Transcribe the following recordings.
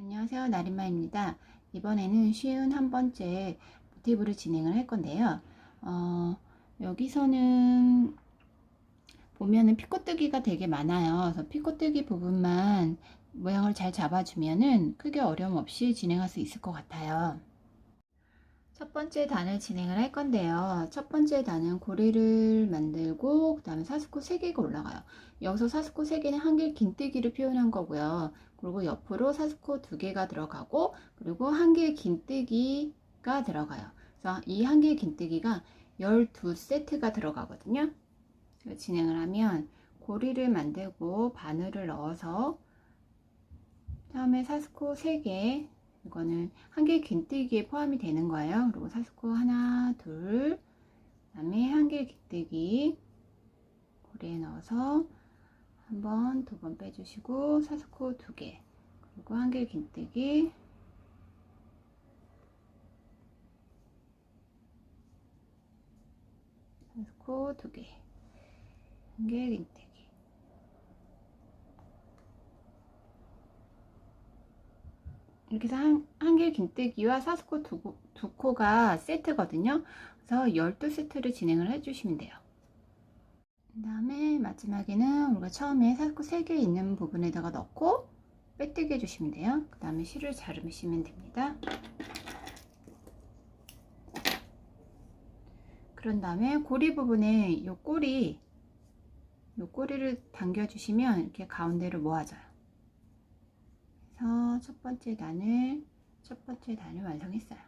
안녕하세요. 나리마입니다. 이번에는 쉬운 한 번째 모티브를 진행을 할 건데요. 어, 여기서는 보면은 피코뜨기가 되게 많아요. 그래서 피코뜨기 부분만 모양을 잘 잡아주면은 크게 어려움 없이 진행할 수 있을 것 같아요. 첫 번째 단을 진행을 할 건데요. 첫 번째 단은 고리를 만들고 그 다음에 사스코 3개가 올라가요. 여기서 사스코 3개는 한길 긴뜨기를 표현한 거고요. 그리고 옆으로 사스코 2개가 들어가고 그리고 한길 긴뜨기가 들어가요. 그래서 이 한길 긴뜨기가 12세트가 들어가거든요. 진행을 하면 고리를 만들고 바늘을 넣어서 다음에 사스코 3개 이거는 한길 긴뜨기에 포함이 되는 거예요. 그리고 사스코 하나, 둘, 그다음에 한길 긴뜨기. 고리에 넣어서 한 번, 두 번 빼주시고 사스코 두 개, 그리고 한길 긴뜨기. 사스코 두 개, 한길 긴뜨기 이렇게 해서 한, 한길 긴뜨기와 사스코 두, 두 코가 세트거든요. 그래서 12세트를 진행을 해주시면 돼요. 그 다음에 마지막에는 우리가 처음에 사스코 3개 있는 부분에다가 넣고 빼뜨기 해주시면 돼요. 그 다음에 실을 자르시면 됩니다. 그런 다음에 고리 부분에 이 꼬리 이 꼬리를 당겨주시면 이렇게 가운데로 모아져요. 그래서 첫 번째 단을 첫 번째 단을 완성했어요.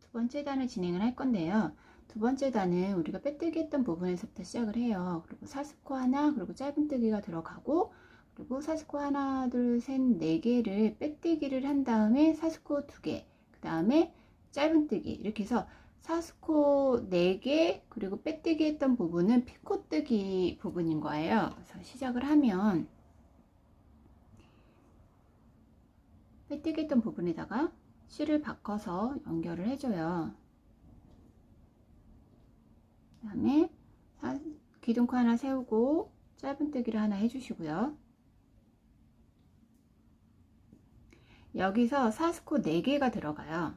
두 번째 단을 진행을 할 건데요. 두 번째 단은 우리가 빼뜨기 했던 부분에서부터 시작을 해요. 그리고 사스코 하나, 그리고 짧은뜨기가 들어가고, 그리고 사스코 하나, 둘, 셋, 네 개를 빼뜨기를 한 다음에 사스코 두 개, 그 다음에 짧은뜨기 이렇게 해서 사스코 4개 그리고 빼뜨기 했던 부분은 피코뜨기 부분인 거예요. 그래서 시작을 하면 빼뜨기 했던 부분에다가 실을 바꿔서 연결을 해줘요. 그 다음에 기둥코 하나 세우고 짧은뜨기를 하나 해주시고요. 여기서 사스코 4개가 들어가요.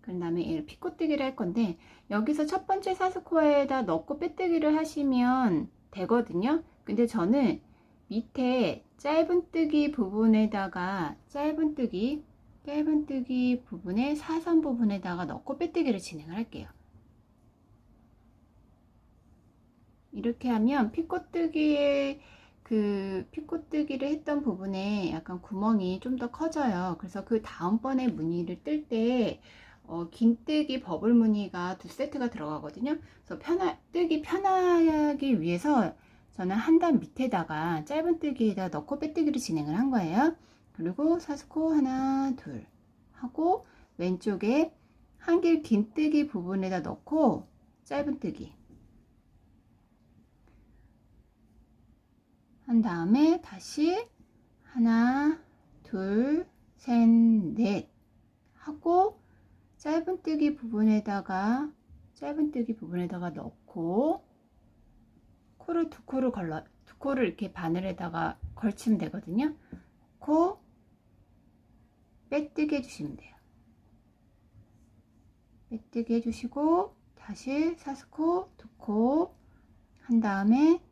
그 다음에 피코뜨기를 할 건데 여기서 첫 번째 사스코에다 넣고 빼뜨기를 하시면 되거든요. 근데 저는 밑에 짧은뜨기 부분에다가 짧은뜨기 짧은뜨기 부분에 사선 부분에다가 넣고 빼뜨기를 진행을 할게요. 이렇게 하면 피코뜨기의 그 피코뜨기를 했던 부분에 약간 구멍이 좀 더 커져요. 그래서 그 다음번에 무늬를 뜰때 어, 긴뜨기 버블 무늬가 두 세트가 들어가거든요. 그래서 편하, 뜨기 편하기 위해서 저는 한 단 밑에다가 짧은 뜨기에다 넣고 빼뜨기를 진행을 한 거예요. 그리고 사스코 하나, 둘 하고 왼쪽에 한길 긴뜨기 부분에다 넣고 짧은 뜨기 한 다음에 다시 하나, 둘, 셋, 넷 하고 짧은뜨기 부분에다가 짧은뜨기 부분에다가 넣고 코를 두 코를 걸러 두 코를 이렇게 바늘에다가 걸치면 되거든요. 코 빼뜨기 해주시면 돼요. 빼뜨기 해주시고 다시 사스코 두 코 한 다음에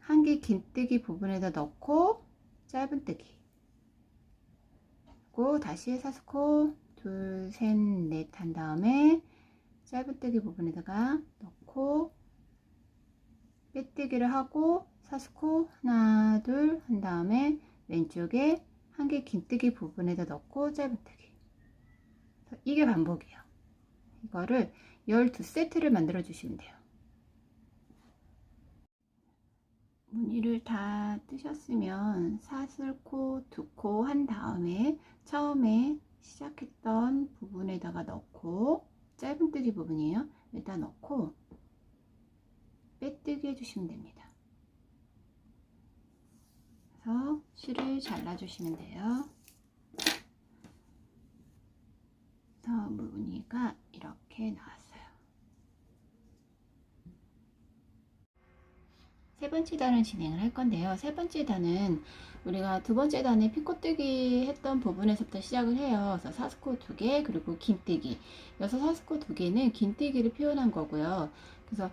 한길 긴뜨기 부분에다 넣고 짧은뜨기 그리고 다시 사스코 둘, 셋, 넷 한 다음에 짧은뜨기 부분에다가 넣고 빼뜨기를 하고 사스코 하나, 둘 한 다음에 왼쪽에 한 개 긴뜨기 부분에다 넣고 짧은뜨기 이게 반복이에요. 이거를 12세트를 만들어 주시면 돼요. 무늬를 다 뜨셨으면 사슬코 두 코 한 다음에 처음에 시작했던 부분에다가 넣고 짧은뜨기 부분이에요. 일단 넣고 빼뜨기 해주시면 됩니다. 그래서 실을 잘라주시면 돼요. 그래서 무늬가 이렇게 나왔어요. 세 번째 단을 진행을 할 건데요. 세 번째 단은 우리가 두 번째 단에 피코뜨기 했던 부분에서부터 시작을 해요. 그래서 사스코 두 개, 그리고 긴뜨기. 여기서 사스코 두 개는 긴뜨기를 표현한 거고요. 그래서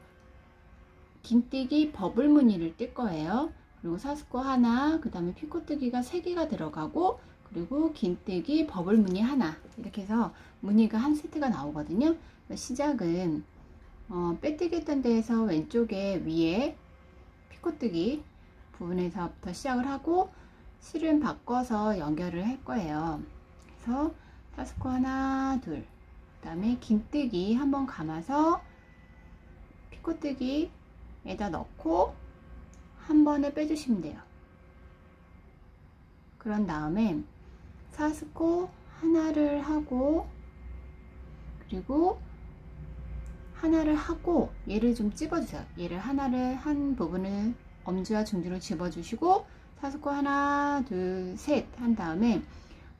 긴뜨기 버블 무늬를 뜰 거예요. 그리고 사스코 하나, 그 다음에 피코뜨기가 세 개가 들어가고, 그리고 긴뜨기 버블 무늬 하나. 이렇게 해서 무늬가 한 세트가 나오거든요. 시작은 어, 빼뜨기 했던 데에서 왼쪽에 위에 피코뜨기 부분에서부터 시작을 하고 실은 바꿔서 연결을 할 거예요. 그래서 사스코 하나, 둘, 그 다음에 긴뜨기 한번 감아서 피코뜨기 에다 넣고 한 번에 빼주시면 돼요. 그런 다음에 사스코 하나를 하고 그리고 하나를 하고 얘를 좀 찝어주세요. 얘를 하나를 한 부분을 엄지와 중지로 집어주시고 사스코 하나 둘 셋 한 다음에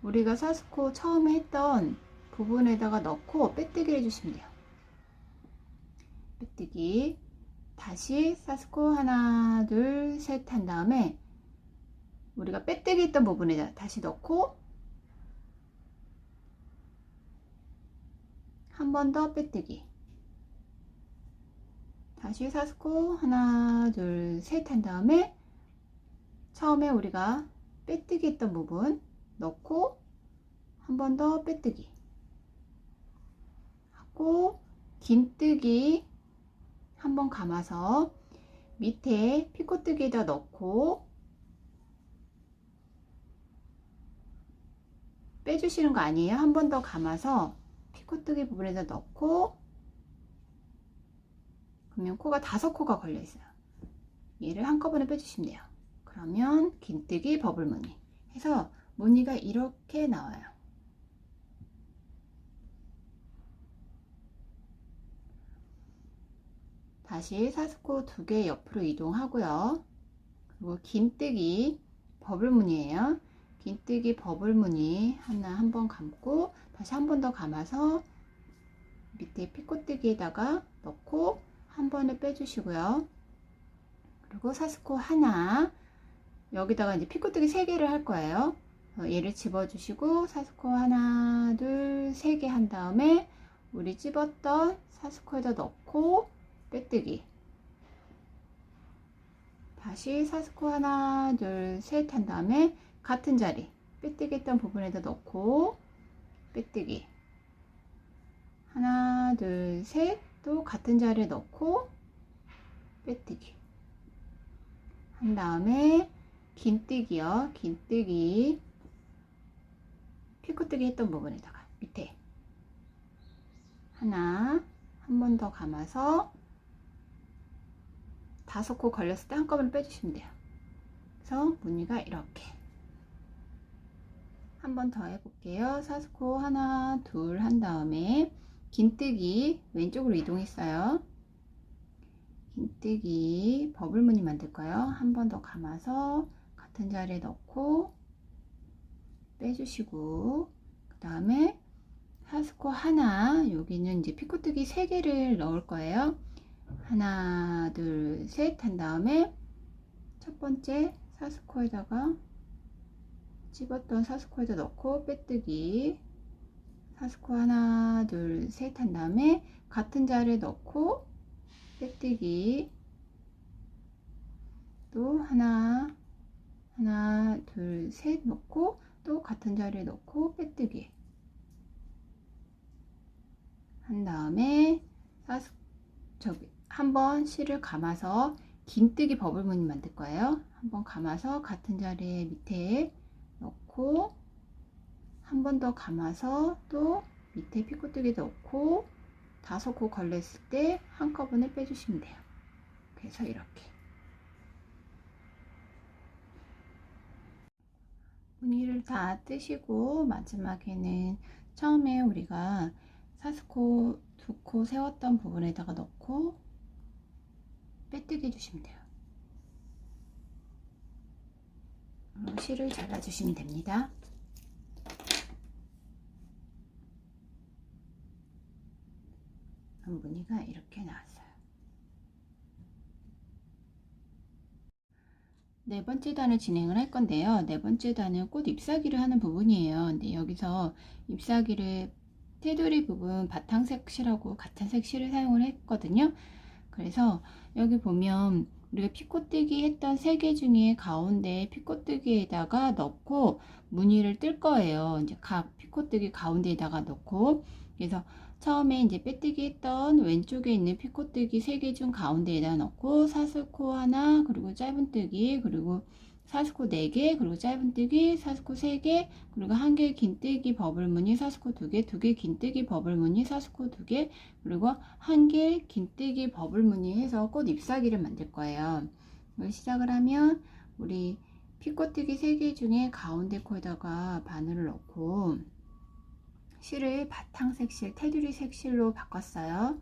우리가 사스코 처음에 했던 부분에다가 넣고 빼뜨기 해주시면 돼요. 빼뜨기 다시 사스코 하나 둘 셋 한 다음에 우리가 빼뜨기 했던 부분에다 다시 넣고 한 번 더 빼뜨기. 다시 사스코 하나 둘 셋 한 다음에 처음에 우리가 빼뜨기 했던 부분 넣고 한 번 더 빼뜨기. 하고 긴뜨기 한번 감아서 밑에 피코뜨기에다 넣고 빼주시는 거 아니에요 한 번 더 감아서 피코뜨기 부분에다 넣고 그러면 코가 다섯 코가 걸려 있어요. 얘를 한꺼번에 빼주시면 돼요. 그러면 긴뜨기 버블 무늬 해서 무늬가 이렇게 나와요. 다시 사스코 두 개 옆으로 이동하고요. 그리고 긴뜨기 버블 무늬예요. 긴뜨기 버블 무늬 하나 한 번 감고 다시 한 번 더 감아서 밑에 피코뜨기에다가 넣고 한 번에 빼주시고요. 그리고 사스코 하나 여기다가 이제 피코뜨기 3개를 할 거예요. 어, 얘를 집어주시고 사스코 하나 둘3 개한 다음에 우리 집었던 사스코에다 넣고 빼뜨기. 다시 사스코 하나 둘 셋 한 다음에 같은 자리. 빼뜨기 했던 부분에다 넣고 빼뜨기. 하나 둘 셋. 또 같은 자리에 넣고 빼뜨기. 한 다음에 긴뜨기요. 긴뜨기. 피코뜨기 했던 부분에다가 밑에. 하나 한 번 더 감아서 다섯 코 걸렸을 때 한꺼번에 빼주시면 돼요 그래서 무늬가 이렇게 한 번 더 해볼게요 사스코 하나 둘 한 다음에 긴뜨기 왼쪽으로 이동했어요. 긴뜨기 버블 무늬 만들까요? 한 번 더 감아서 같은 자리에 넣고 빼주시고 그 다음에 하스코 하나 여기는 이제 피코뜨기 3개를 넣을 거예요. 하나 둘 셋 한 다음에 첫 번째 사스코에다가 집었던 사스코에다 넣고 빼뜨기. 사스코 하나 둘 셋 한 다음에 같은 자리에 넣고 빼뜨기. 또 하나 하나 둘 셋 넣고 또 같은 자리에 넣고 빼뜨기. 한 다음에 사스 저기 한번 실을 감아서 긴뜨기 버블 무늬 만들 거예요. 한번 감아서 같은 자리에 밑에 넣고 한 번 더 감아서 또 밑에 피코뜨기 넣고 다섯 코 걸렸을 때 한꺼번에 빼주시면 돼요. 그래서 이렇게 무늬를 다 뜨시고 마지막에는 처음에 우리가 사스코 두 코 세웠던 부분에다가 넣고 빼뜨기 해주시면 돼요. 실을 잘라주시면 됩니다. 무늬가 이렇게 나왔어요. 네 번째 단을 진행을 할 건데요. 네 번째 단은 꽃 잎사귀를 하는 부분이에요. 근데 여기서 잎사귀를 테두리 부분 바탕색 실하고 같은 색 실을 사용을 했거든요. 그래서 여기 보면 우리가 피코뜨기 했던 세 개 중에 가운데 피코뜨기에다가 넣고 무늬를 뜰 거예요. 이제 각 피코뜨기 가운데에다가 넣고 그래서 처음에 이제 빼뜨기 했던 왼쪽에 있는 피코뜨기 세 개 중 가운데에다 넣고 사슬코 하나 그리고 짧은뜨기 그리고 사스코 4개, 그리고 짧은뜨기, 사스코 3개, 그리고 한개 긴뜨기 버블무늬 사스코 2개, 두개 긴뜨기 버블무늬 사스코 2개, 그리고 한개 긴뜨기 버블무늬 해서 꽃 잎사귀를 만들 거예요. 시작을 하면 우리 피꽃뜨기 3개 중에 가운데 코에다가 바늘을 넣고 실을 바탕색 실, 테두리 색 실로 바꿨어요.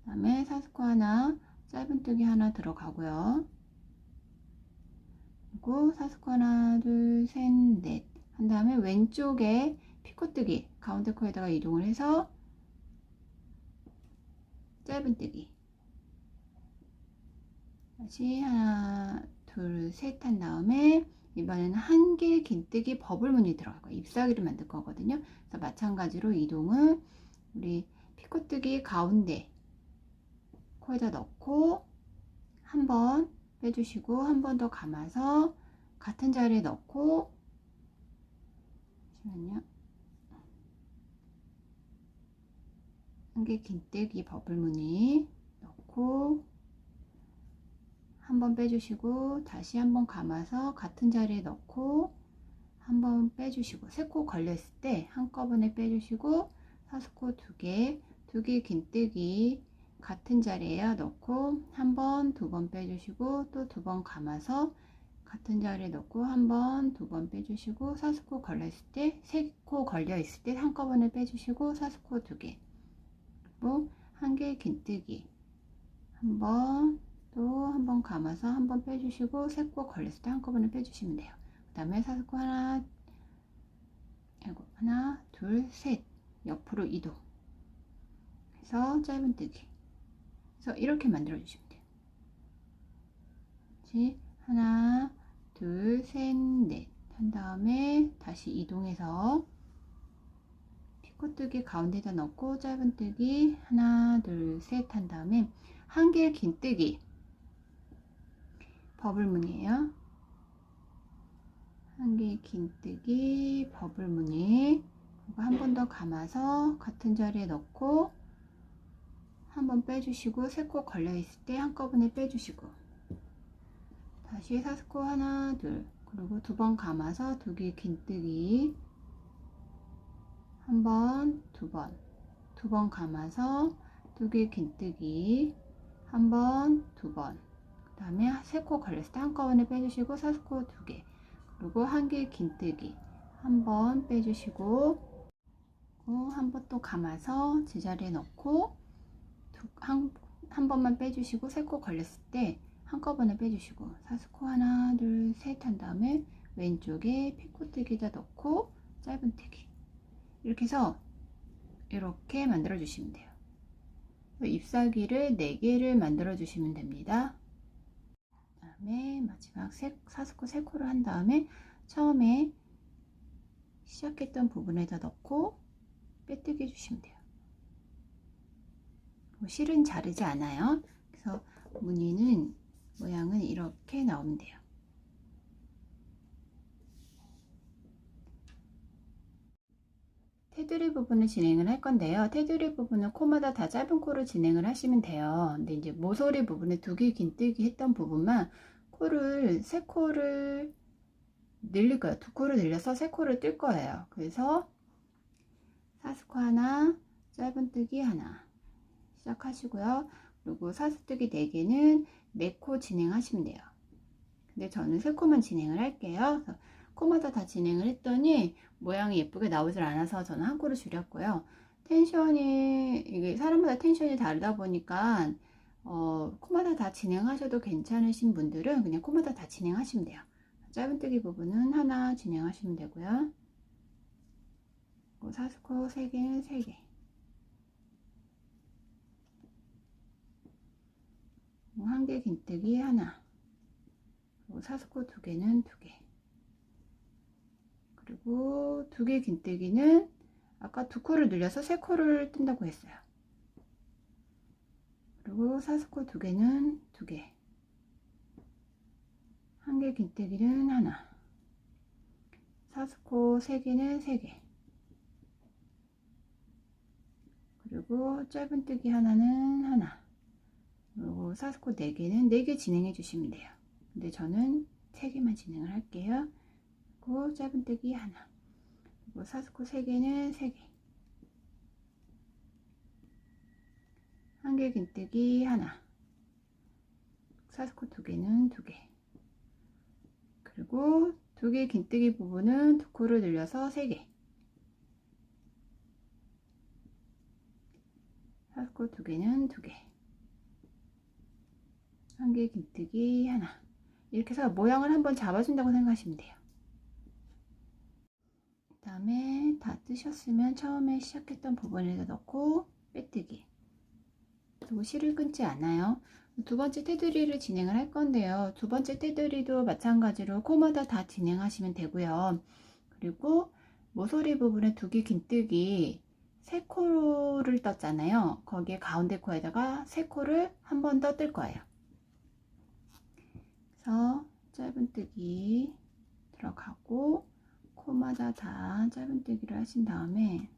그 다음에 사스코 하나, 짧은뜨기 하나 들어가고요. 그리고 사스코 하나 둘 셋 넷. 한 다음에 왼쪽에 피코뜨기 가운데 코에다가 이동을 해서 짧은뜨기. 다시 하나 둘 셋 한 다음에 이번에는 한개 긴뜨기 버블무늬 들어갈 거예요. 잎사귀를 만들 거거든요. 그래서 마찬가지로 이동을 우리 피코뜨기 가운데 코에다 넣고 한번 빼주시고 한 번 더 감아서 같은 자리에 넣고 잠시만요. 한개 긴뜨기 버블무늬 넣고 한 번 빼주시고 다시 한 번 감아서 같은 자리에 넣고 한 번 빼주시고 세 코 걸렸을 때 한꺼번에 빼주시고 사스코 두 개, 두 개 긴뜨기 같은 자리에 넣고 한 번, 두 번 빼주시고 또 두 번 감아서 같은 자리에 넣고 한 번, 두 번 빼주시고 사스코 걸려 있을 때, 세 코 걸려 있을 때 한꺼번에 빼주시고 사스코 두 개, 그리고 한 개 긴뜨기 한 번, 또 한 번 감아서 한 번 빼주시고 세 코 걸렸을 때 한꺼번에 빼주시면 돼요. 그 다음에 사스코 하나, 아이고, 하나, 둘, 셋 옆으로 이동. 해서 짧은뜨기. 그래서 이렇게 만들어 주시면 돼요. 다시 하나, 둘, 셋, 넷. 한 다음에 다시 이동해서 피코뜨기 가운데다 넣고 짧은뜨기 하나, 둘, 셋 한 다음에 한개 긴뜨기 버블무늬예요. 한개 긴뜨기 버블무늬 그리고 한 번 더 감아서 같은 자리에 넣고 한번 빼주시고 세코 걸려 있을 때 한꺼번에 빼주시고. 다시 사스코 하나 둘. 그리고 두 번 감아서 두 개 긴뜨기. 한 번 두 번. 두 번 감아서 두 개 긴뜨기. 한 번 두 번. 그 다음에 세 코 걸렸을 때 한꺼번에 빼주시고 사스코 두 개. 그리고 한 개 긴뜨기. 한 번 빼주시고. 한 번 또 감아서 제자리에 넣고 한, 한 번만 빼주시고 세 코 걸렸을 때 한꺼번에 빼주시고 사스코 하나 둘 셋 한 다음에 왼쪽에 피코뜨기다 넣고 짧은뜨기. 이렇게 해서 이렇게 만들어 주시면 돼요. 잎사귀를 4개를 만들어 주시면 됩니다. 그 다음에 마지막 세, 사스코 3코를 한 다음에 처음에 시작했던 부분에다 넣고 빼뜨기 해주시면 돼요. 뭐 실은 자르지 않아요. 그래서 무늬는 모양은 이렇게 나오면 돼요. 테두리 부분을 진행을 할 건데요. 테두리 부분은 코마다 다 짧은 코를 진행을 하시면 돼요. 근데 이제 모서리 부분에 두개 긴뜨기 했던 부분만 코를 세 코를 늘릴 거예요. 두 코를 늘려서 세 코를 뜰 거예요. 그래서 사스코 하나, 짧은 뜨기 하나, 시작하시고요. 그리고 사슬뜨기 4개는 4코 진행하시면 돼요. 근데 저는 3코만 진행을 할게요. 코마다 다 진행을 했더니 모양이 예쁘게 나오질 않아서 저는 한 코를 줄였고요. 텐션이 이게 사람마다 텐션이 다르다 보니까 어, 코마다 다 진행하셔도 괜찮으신 분들은 그냥 코마다 다 진행하시면 돼요. 짧은뜨기 부분은 하나 진행하시면 되고요. 사스코 3개는 3개. 한 개 긴뜨기 하나 그리고 사스코 두 개는 두 개. 그리고 두 개 긴뜨기는 아까 두 코를 늘려서 세 코를 뜬다고 했어요. 그리고 사스코 두 개는 두 개. 한 개 긴뜨기는 하나. 사스코 세 개는 세 개. 그리고 짧은뜨기 하나는 하나. 그리고 사스코 네 개는 네개 진행해 주시면 돼요. 근데 저는 세 개만 진행을 할게요. 그리고 짧은뜨기 하나. 그리고 사스코 세 개는 세 개. 한개 긴뜨기 하나. 사스코 두 개는 두 개. 그리고 두개 긴뜨기 부분은 두 코를 늘려서 세 개. 사스코 두 개는 두 개. 한개 긴뜨기 하나. 이렇게 해서 모양을 한번 잡아준다고 생각하시면 돼요. 그 다음에 다 뜨셨으면 처음에 시작했던 부분에다 넣고 빼뜨기. 그리고 실을 끊지 않아요. 두 번째 테두리를 진행을 할 건데요. 두 번째 테두리도 마찬가지로 코마다 다 진행하시면 되고요. 그리고 모서리 부분에 두 개 긴뜨기 세 코를 떴잖아요. 거기에 가운데 코에다가 세 코를 한 번 더 뜰 거예요. 그래서 짧은뜨기 들어가고 코마다 다 짧은뜨기를 하신 다음에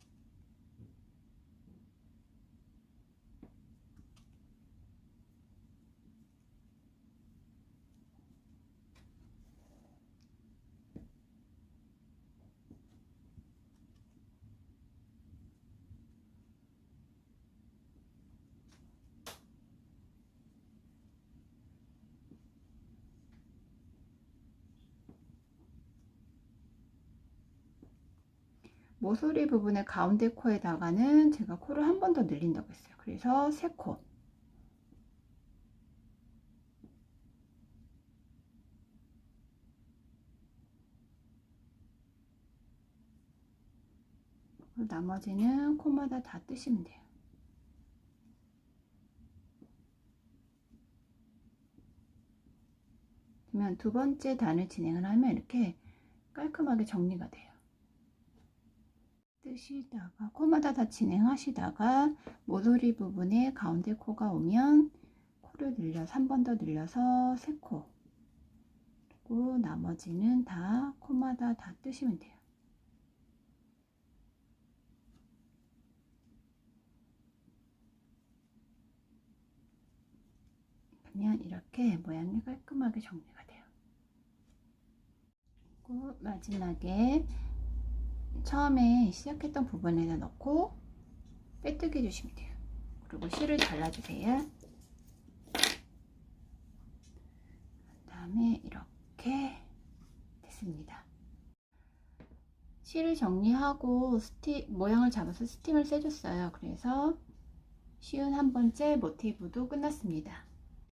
모서리 부분의 가운데 코에다가는 제가 코를 한 번 더 늘린다고 했어요. 그래서 세 코. 나머지는 코마다 다 뜨시면 돼요. 그러면 두 번째 단을 진행을 하면 이렇게 깔끔하게 정리가 돼요. 뜨시다가 코마다 다 진행하시다가 모서리 부분에 가운데 코가 오면 코를 늘려서 한 번 더 늘려서 3코 그리고 나머지는 다 코마다 다 뜨시면 돼요. 그러면 이렇게 모양이 깔끔하게 정리가 돼요. 그리고 마지막에 처음에 시작했던 부분에다 넣고 빼뜨기 해주시면 돼요. 그리고 실을 잘라주세요. 그 다음에 이렇게 됐습니다. 실을 정리하고 스티, 모양을 잡아서 스팀을 쐬줬어요. 그래서 쉬운 한 번째 모티브도 끝났습니다.